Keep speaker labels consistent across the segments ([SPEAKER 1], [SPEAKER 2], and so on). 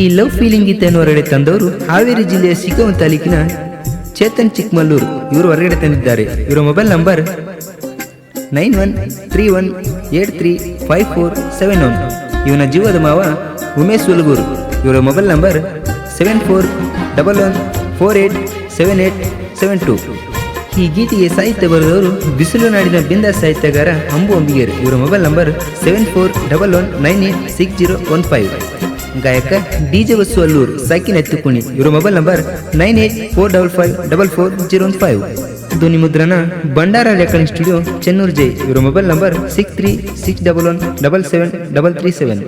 [SPEAKER 1] ಈ love feeling ಗೀತೆಯನ್ನು ಹೊರಗಡೆ ತಂದವರು ಹಾವೇರಿ ಜಿಲ್ಲೆಯ ಸಿಕ್ಕವನ್ ತಾಲೂಕಿನ ಚೇತನ್ ಚಿಕ್ಕಮಲ್ಲೂರು. ಇವರು ಹೊರಗಡೆ ತಂದಿದ್ದಾರೆ. ಇವರ mobile number nine one three one eight three five four seven one. ಇವನ ಜೀವದ ಮಾವ ಉಮೇಶ್ ಹುಲಗೂರು ಇವರ mobile number seven four double one four eight seven eight seven two. ಈ ಗೀತೆಗೆ ಸಾಹಿತ್ಯ ಬರೆದವರು ಬಿಸಿಲು ನಾಡಿನ ಬಿಂದ ಸಾಹಿತ್ಯಗಾರ ಅಂಬು ಅಂಬಿಗೇರ್. ಇವರ mobile number seven four double one nine eight six zero one five. ಗಾಯಕ ಡಿಜೆ ಬಸ್ಸು ಅಲ್ಲೂರು ಸಾಕಿನ ಎತ್ತುಕುಣಿ ಇವರ mobile number nine eight four double five double four zero one five ಧ್ವನಿ ಮುದ್ರಣ, ಭಂಡಾರ ರೆಕಾರ್ಡಿಂಗ್ ಸ್ಟುಡಿಯೋ ಚೆನ್ನೂರು ಜೈ. ಇವರ mobile number six three six double one double seven double three seven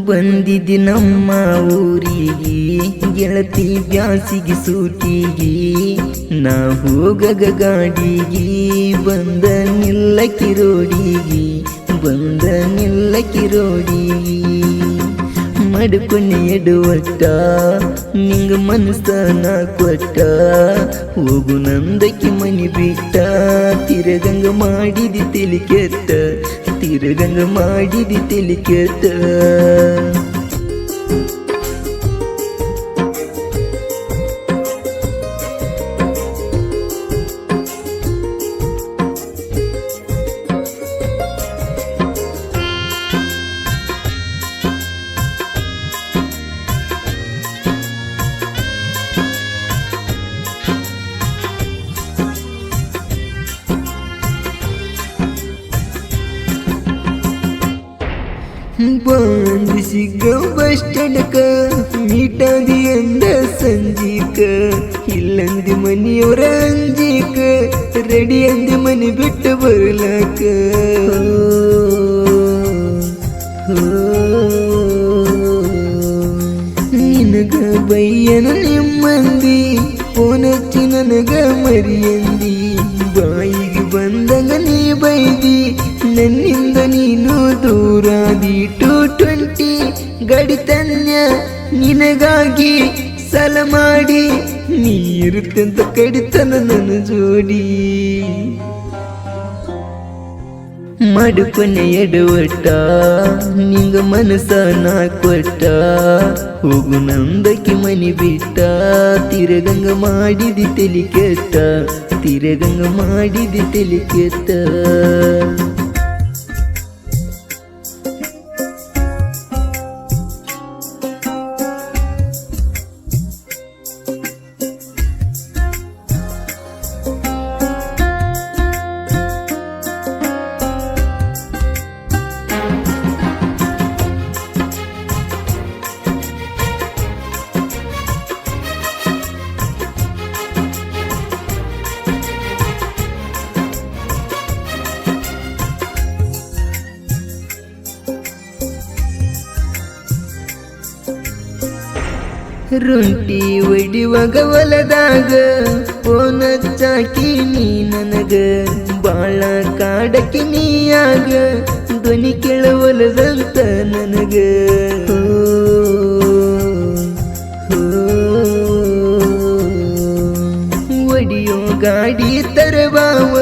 [SPEAKER 1] ಬಂದಿದ್ದಿ ನಮ್ಮ ಊರಿಗೆ, ಗೆಳತಿ ಬ್ಯಾಸಿಗೆ ಸೂಟಿಗೆ. ನಾ ಹೋಗಗ ಗಾಡಿಗೆ, ಬಂದ ನಿಲ್ಲ ಕಿರೋಡಿಗೆ ಬಂದ ನಿಲ್ಲ ಕಿರೋಡಿಗೆ ಮಡ್ಕೊನೆ ಎಡುವಟ್ಟ, ನಿಂಗ ಮನಸ್ಸನ ಕೊಟ್ಟ. ಹೋಗು ನಂದಕ್ಕೆ ಮನಿ ಬಿಟ್ಟ, ತಿರಗಂಗ ಮಾಡಿದಿ ತೆಲಿ ಕೆಟ್ಟ ತಿರಗಂಗ ಮಾಡಿದಿ ಬಂದು ಸಿಗ್ಗ ಬಸ್ ಸ್ಟ್ಯಾಂಡ್ಕ ಮೀಟಾದಿ ಅಂದ ಸಂಜೀಕ ಇಲ್ಲಂದಿ ಮನಿಯವರ ಅಂಜೀಕ ರೆಡಿ ಅಂದಿ ಮನಿ ಬಿಟ್ಟು ಬರ್ಲಾಕ ನಿನಗ ಬೈಯನ ನಿಮ್ಮಂದಿ ಫೋನ್ ಹಚ್ಚಿ ನನಗ ಮರಿಯಂದಿ ಬಾಯಿಗೆ ಬಂದಂಗ ನೀ ಬೈದಿ ನನ್ನಿಂದ ನೀನು ದೂರಾದಿ ಟು ಟ್ವೆಂಟಿ ಗಡಿತನ್ಯ ನಿನಗಾಗಿ ಸಲ ಮಾಡಿ. ನೀ ಕಡಿತನ ನನ್ನ ಜೋಡಿ. ಮಡುಕೊನೆ ಎಡವಟ್ಟ, ನಿಂಗ ಮನಸ ನಾ ಕೊಟ್ಟ ಹೋಗು ನಂದಕ್ಕೆ ಮನಿ ಬಿಟ್ಟ, ತಿರಗಂಗ ಮಾಡಿದಿ ತೆಲಿ ಕೆಟ್ಟ. ತಿರಗಂಗ ಮಾಡಿದಿ ತೆಲಿ ಕೆಟ್ಟ. ರುಂಟಿ ಒಡಿವಾಗ ಹೊಲದಾಗ ಫೋನ್ ಹಚ್ಚಾಕಿ ನೀ ನನಗ ಬಾಳ ಕಾಡಕಿ ನೀಯಾಗ ಧ್ವನಿ ಕೇಳವಲದಂತ ನನಗ ಹೋ, ಹೋ. ಒಡಿಯೋ ಗಾಡಿ ತರಬಾವ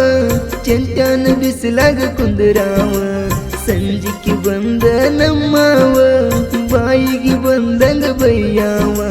[SPEAKER 1] ಚಂತ್ಯಾನ ಬಿಸಿಲಾಗ ಕುಂದರಾವ ಸಂಜಿಕೆ ಬಂದ ನಮ್ಮವ ಬಾಯಿಗೆ ಬಂದಂಗ ಬೈಯಾವ